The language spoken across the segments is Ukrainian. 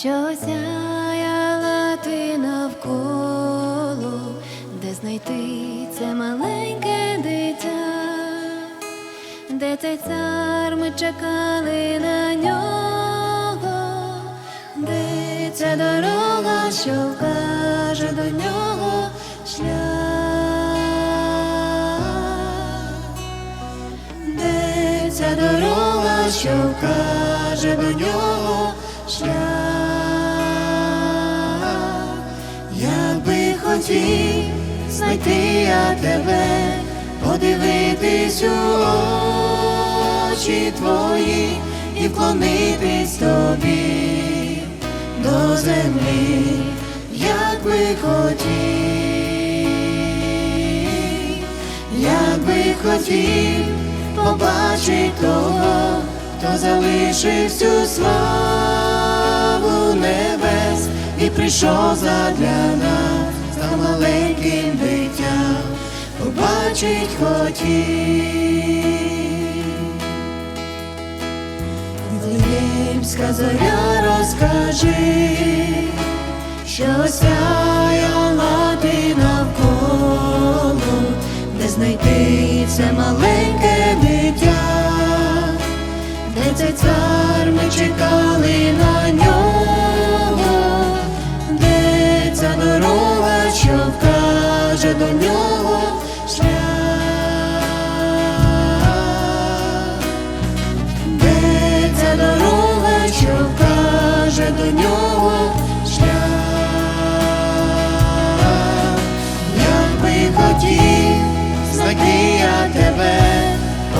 що сяяла ти навколо, де знайти це маленьке дитя, де цей цар ми чекали на нього, де ця дорога, що вкаже до нього шлях, де ця дорога, що вкаже до нього шлях, би знайти я тебе, подивитись у очі твої і вклонитись тобі. До землі, як би хотів, як би хотів побачить того, хто залишив всю славу небес і прийшов задля нас, маленьким дитям, побачить хотів. Вифлеємська зоря розкажи, що сяяла ти навколо, де знайти це маленьке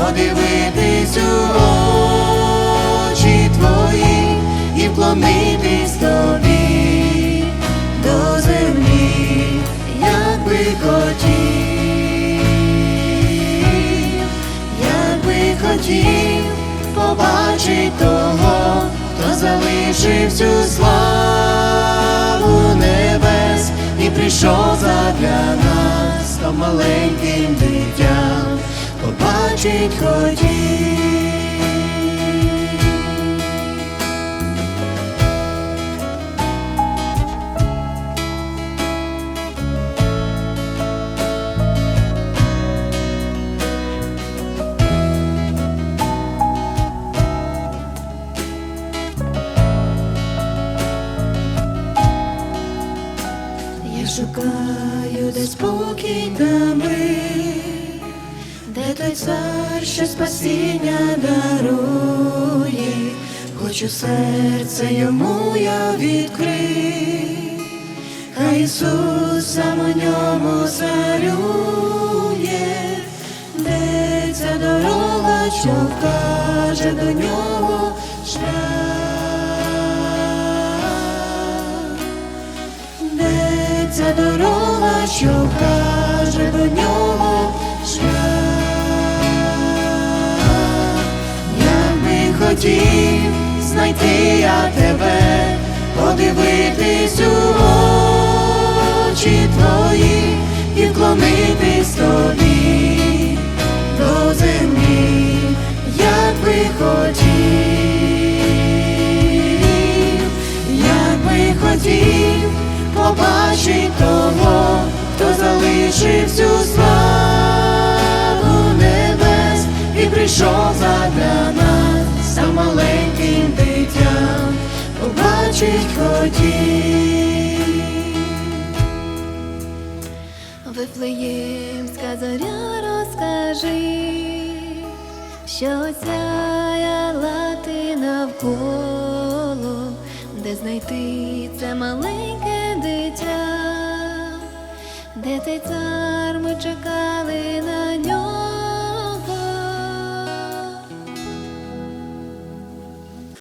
подивитись у очі твої і вклонитись тобі до землі, як би хотів, як би хотів побачить того, хто залишив всю славу небес і прийшов задля нас, став маленьким дитям, побачить хотів. Я шукаю, де спокій та мир, той цар, що спасіння дарує, хочу серце йому я відкрив, хай Ісус у ньому царює, де ця дорога, що вкаже до нього шлях. Де ця дорога, що вкаже до нього хотів знайти я тебе, подивитись у очі твої і вклонитись тобі. До землі, як би хотів, як би хотів побачить того, хто залишив всю побачить хотів. Вифлеємська зоря розкажи, що сяяла ти навколо, де знайти це маленьке дитя, де цей цар ми чекали на нього.